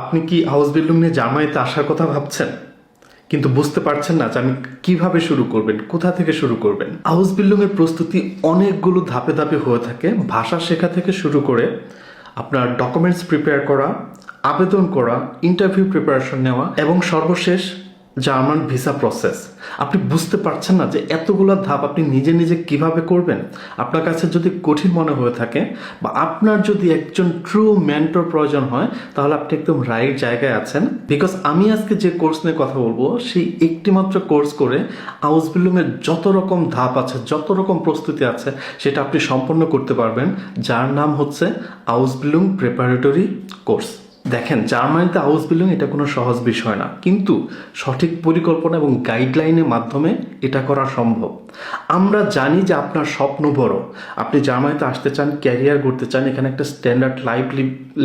আপনি কি house building নিয়ে জার্মানিতে আসার কথা ভাবছেন? কিন্তু বুঝতে পারছেন না যে আমি কীভাবে শুরু করবেন, কোথা থেকে শুরু করবেন। হাউস বিল্ডিং এর প্রস্তুতি অনেকগুলো ধাপে ধাপে হয়ে থাকে। ভাষা শেখা থেকে শুরু করে আপনার ডকুমেন্টস প্রিপেয়ার করা, আবেদন করা ইন্টারভিউ প্রিপারেশন নেওয়া এবং সর্বশেষ জার্মান ভিসা প্রসেস। আপনি বুঝতে পারছেন না যে এতগুলো ধাপ আপনি নিজে নিজে কীভাবে করবেন? আপনার কাছে যদি কঠিন মনে হয়ে থাকে বা আপনার যদি একজন ট্রু মেন্টর প্রয়োজন হয়, তাহলে আপনি একদম রাইট জায়গায় আছেন। বিকজ আমি আজকে যে কোর্স নিয়ে কথা বলব, সেই একটিমাত্র কোর্স করে আউস বিল্ডিংয়ের যত রকম ধাপ আছে, যত রকম প্রস্তুতি আছে, সেটা আপনি সম্পন্ন করতে পারবেন। যার নাম হচ্ছে আউস বিল্ডিং প্রিপারেটরি কোর্স দেখেন, জার্মানিতে হাউস বিল্ডিং এটা কোনো সহজ বিষয় না। কিন্তু সঠিক পরিকল্পনা এবং গাইডলাইনের মাধ্যমে এটা করা সম্ভব। আমরা জানি যে আপনার স্বপ্ন বড়। আপনি জার্মানিতে আসতে চান ক্যারিয়ার করতে চান, এখানে একটা স্ট্যান্ডার্ড লাইফ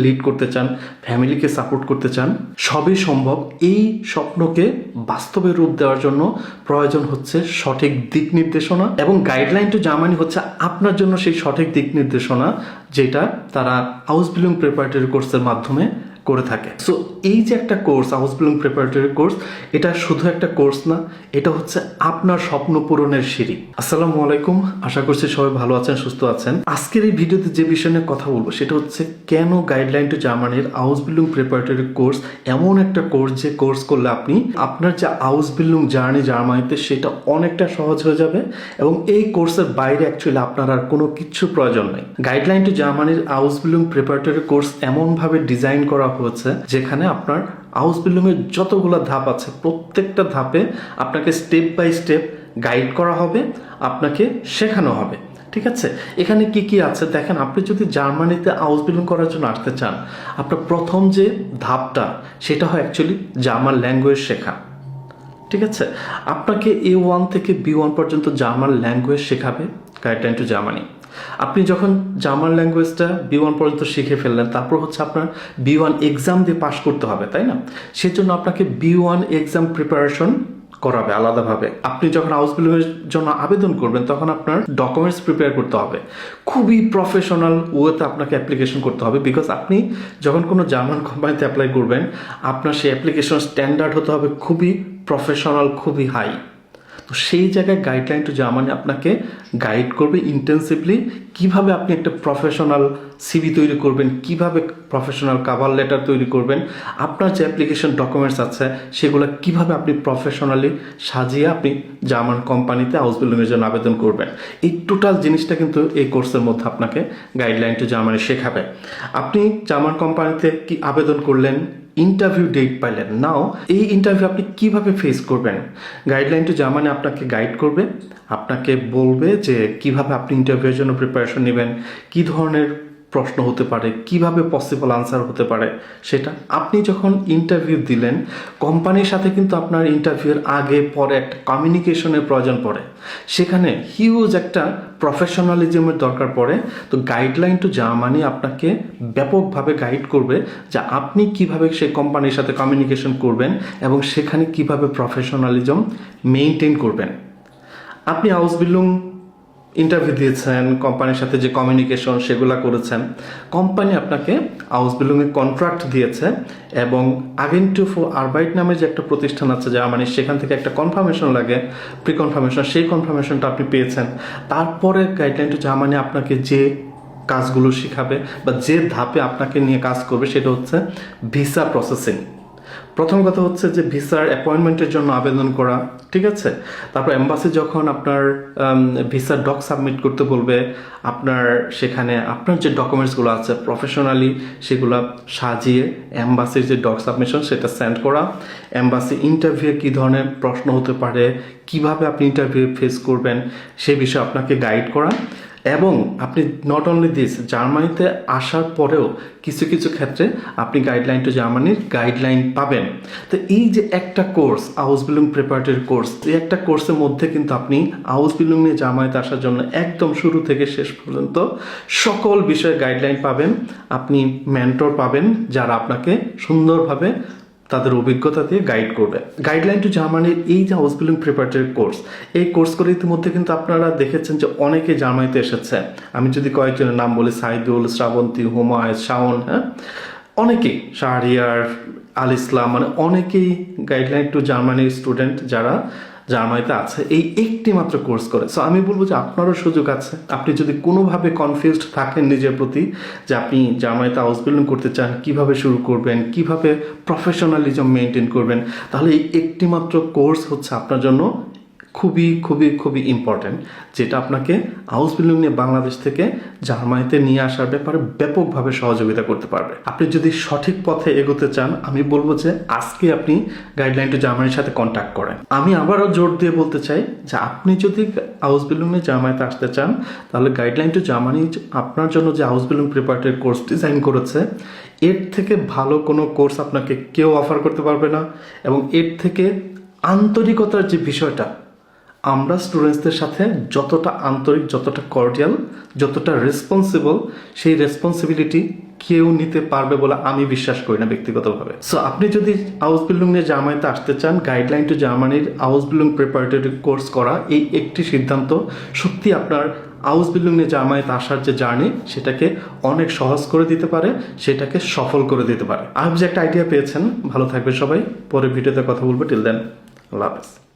লিড করতে চান ফ্যামিলিকে সাপোর্ট করতে চান, সবই সম্ভব। এই স্বপ্নকে বাস্তবে রূপ দেওয়ার জন্য প্রয়োজন হচ্ছে সঠিক দিক নির্দেশনা এবং গাইডলাইন টু জার্মানি হচ্ছে আপনার জন্য সেই সঠিক দিক নির্দেশনা, যেটা তারা হাউস বিল্ডিং প্রিপারেটরি কোর্সের মাধ্যমে করে থাকে। সো এই যে একটা course house building preparatory course এটা শুধু একটা কোর্স না, এটা হচ্ছে আপনার স্বপ্ন পূরণের সিঁড়ি। আসসালামু আলাইকুম, আশা করছি সবাই ভালো আছেন, সুস্থ আছেন। আজকের এই ভিডিওতে যে বিষয় নিয়ে কথা বলব, সেটা হচ্ছে কেন গাইডলাইন টু জার্মানির হাউস বিল্ডিং প্রিপারেটরি কোর্স এমন একটা কোর্স যে কোর্স করলে আপনি আপনার যে হাউস বিল্ডিং জার্নি জার্মানিতে সেটা অনেকটা সহজ হয়ে যাবে এবং এই কোর্সের বাইরে অ্যাকচুয়ালি আপনার আর কোনো কিছু প্রয়োজন নেই। গাইডলাইন টু জার্মানির হাউস বিল্ডিং প্রিপারেটরি কোর্স এমনভাবে ডিজাইন করা হয়েছে, যেখানে আপনার হাউস এর যতগুলো ধাপ আছে, প্রত্যেকটা ধাপে আপনাকে স্টেপ বাই স্টেপ গাইড করা হবে, আপনাকে শেখানো হবে। ঠিক আছে? এখানে কি কি আছে? দেখেন, আপনি যদি জার্মানিতে হাউস বিল্ডিং করার জন্য আসতে চান, আপনার প্রথম যে ধাপটা, সেটা হয় অ্যাকচুয়ালি জার্মান ল্যাঙ্গুয়েজ শেখা। ঠিক আছে? আপনাকে এ ওয়ান থেকে বি ওয়ান পর্যন্ত জার্মান ল্যাঙ্গুয়েজ শেখাবে গাইডলাইন টু জার্মানি আপনি যখন জার্মান ল্যাঙ্গুয়েজটা বি ওয়ান পর্যন্ত শিখে ফেললেন, তারপর হচ্ছে আপনার বি ওয়ান এক্সাম দিয়ে পাশ করতে হবে, তাই না? সেজন্য আপনাকে বি ওয়ান এক্সাম প্রিপারেশন করাবে আলাদাভাবে। আপনি যখন হাউস বিল্ডিংয়ের জন্য আবেদন করবেন, তখন আপনার ডকুমেন্টস প্রিপেয়ার করতে হবে। খুবই প্রফেশনাল ওয়েতে আপনাকে অ্যাপ্লিকেশন করতে হবে বিকজ আপনি যখন কোনো জার্মান কোম্পানিতে অ্যাপ্লাই করবেন, আপনার সেই অ্যাপ্লিকেশন স্ট্যান্ডার্ড হতে হবে খুবই প্রফেশনাল খুবই হাই তো সেই জায়গায় গাইডলাইন টু জার্মানি আপনাকে গাইড করবে ইন্টেন্সিভলি কীভাবে আপনি একটা প্রফেশনাল সিভি তৈরি করবেন, কীভাবে প্রফেশনাল কাভার লেটার তৈরি করবেন, আপনার যে অ্যাপ্লিকেশন ডকুমেন্টস আছে, সেগুলো কীভাবে আপনি প্রফেশনালি সাজিয়ে আপনি জার্মান কোম্পানিতে হাউস বিল্ডিংয়ের জন্য আবেদন করবেন। এই টোটাল জিনিসটা কিন্তু এই কোর্সের মধ্যে আপনাকে গাইডলাইন টু জার্মানি শেখাবে। আপনি জার্মান কোম্পানিতে কি আবেদন করলেন ইন্টারভিউ ডেট পাইলেন। নাও এই ইন্টারভিউ আপনি কীভাবে ফেস করবেন? গাইডলাইন টু জার্মানি আপনাকে গাইড করবে, আপনাকে বলবে যে কীভাবে আপনি ইন্টারভিউয়ের জন্য প্রিপারেশন নেবেন, কি ধরনের প্রশ্ন হতে পারে, কীভাবে পসিবল আনসার হতে পারে, সেটা আপনি যখন ইন্টারভিউ দিলেন কোম্পানির সাথে কিন্তু আপনার ইন্টারভিউয়ের আগে, পরে একটা কমিউনিকেশনের প্রয়োজন পড়ে। সেখানে হিউজ একটা প্রফেশনালিজমের দরকার পড়ে। তো গাইডলাইন টু জার্মানি আপনাকে ব্যাপকভাবে গাইড করবে যে আপনি কীভাবে সেই কোম্পানির সাথে কমিউনিকেশন করবেন এবং সেখানে কীভাবে প্রফেশনালিজম মেনটেন করবেন। আপনি হাউস বিল্ডিং ইন্টারভিউ দিয়েছেন কোম্পানির সাথে যে কমিউনিকেশন সেগুলো করেছেন কোম্পানি আপনাকে হাউস বিল্ডিংয়ের কন্ট্রাক্ট দিয়েছে এবং আগেন্টু ফর আরবাইট নামে যে একটা প্রতিষ্ঠান আছে জার্মানি সেখান থেকে একটা কনফার্মেশন লাগে প্রি কনফার্মেশন সেই কনফার্মেশনটা আপনি পেয়েছেন। তারপরে গাইডলাইন টু জার্মানি আপনাকে যে কাজগুলো শেখাবে বা যে ধাপে আপনাকে নিয়ে কাজ করবে, সেটা হচ্ছে ভিসা প্রসেসিং প্রথম কথা হচ্ছে যে ভিসার অ্যাপয়েন্টমেন্টের জন্য আবেদন করা, ঠিক আছে? তারপর এম্বাসি যখন আপনার ভিসার ডক সাবমিট করতে বলবে, আপনার সেখানে, আপনার যে ডকুমেন্টসগুলো আছে প্রফেশনালি সেগুলো সাজিয়ে এম্বাসির যে ডক সাবমিশন সেটা সেন্ড করা। এম্বাসি ইন্টারভিউ কী ধরনের প্রশ্ন হতে পারে, কীভাবে আপনি ইন্টারভিউ ফেস করবেন, সে বিষয়ে আপনাকে গাইড করা। এবং আপনি নট অনলি দিস জার্মানিতে আসার পরেও কিছু কিছু ক্ষেত্রে আপনি গাইডলাইন টু জার্মানির গাইডলাইন পাবেন। তো এই যে একটা course house building preparatory course এই একটা কোর্সের মধ্যে কিন্তু আপনি হাউস বিল্ডিং নিয়ে জার্মানিতে আসার জন্য একদম শুরু থেকে শেষ পর্যন্ত সকল বিষয়ে গাইডলাইন পাবেন। আপনি মেন্টর পাবেন যারা আপনাকে সুন্দরভাবে তাদের অভিজ্ঞতা দিয়ে গাইড করবে। গাইডলাইন টু জার্মানির এই যে হাউস বিল্ডিং প্রিপারেটরি কোর্স এই কোর্স করে ইতিমধ্যে কিন্তু আপনারা দেখেছেন যে অনেকে জার্মানিতে এসেছে। আমি যদি কয়েকজনের নাম বলি, সাইদুল, শ্রাবন্তী হুমায় শাওন হ্যাঁ? অনেকেই, শাহরিয়ার, আল ইসলাম মানে অনেকেই গাইডলাইন টু জার্মানির স্টুডেন্ট যারা জার্মানিতে আছে, এই একটি মাত্র কোর্স করে। সো আমি বলব যে আপনারও সুযোগ আছে। আপনি যদি কোনোভাবে কনফিউজড থাকেন নিজের প্রতি, যে আপনি জার্মানিতে হাউস বিল্ডিং করতে চান, কীভাবে শুরু করবেন, কীভাবে প্রফেশনালিজম মেনটেন করবেন, তাহলে এই একটি মাত্র কোর্স হচ্ছে আপনার জন্য খুবই খুবই খুবই ইম্পর্ট্যান্ট যেটা আপনাকে হাউস বিল্ডিং নিয়ে বাংলাদেশ থেকে জার্মানিতে নিয়ে আসার ব্যাপারে ব্যাপকভাবে সহযোগিতা করতে পারবে। আপনি যদি সঠিক পথে এগোতে চান, আমি বলব যে আজকে আপনি গাইডলাইন টু জার্মানির সাথে কন্ট্যাক্ট করেন। আমি আবারও জোর দিয়ে বলতে চাই যে আপনি যদি হাউস বিল্ডিং নিয়ে জার্মানিতে আসতে চান, তাহলে গাইডলাইন টু জার্মানি আপনার জন্য যে house building preparatory course design করেছে, এর থেকে ভালো কোনো কোর্স আপনাকে কেউ অফার করতে পারবে না এবং এর থেকে আন্তরিকতার যে বিষয়টা আমরা স্টুডেন্টসদের সাথে যতটা আন্তরিক, যতটা কর্ডিয়াল যতটা রেসপন্সিবল সেই রেসপন্সিবিলিটি কেউ নিতে পারবে বলে আমি বিশ্বাস করি না ব্যক্তিগতভাবে। সো আপনি যদি হাউস বিল্ডিং নিয়ে জার্মানিতে আসতে চান গাইডলাইন টু জার্মানির হাউস বিল্ডিং প্রিপারেটরি কোর্স করা, এই একটি সিদ্ধান্ত সত্যি আপনার হাউস বিল্ডিং নিয়ে জার্মানিতে আসার যে জার্নি সেটাকে অনেক সহজ করে দিতে পারে, সেটাকে সফল করে দিতে পারে। আমি যে একটা আইডিয়া পেয়েছেন, ভালো থাকবে সবাই। পরে ভিডিওতে কথা বলব। টিল দেন আল্লাহ হাফেজ।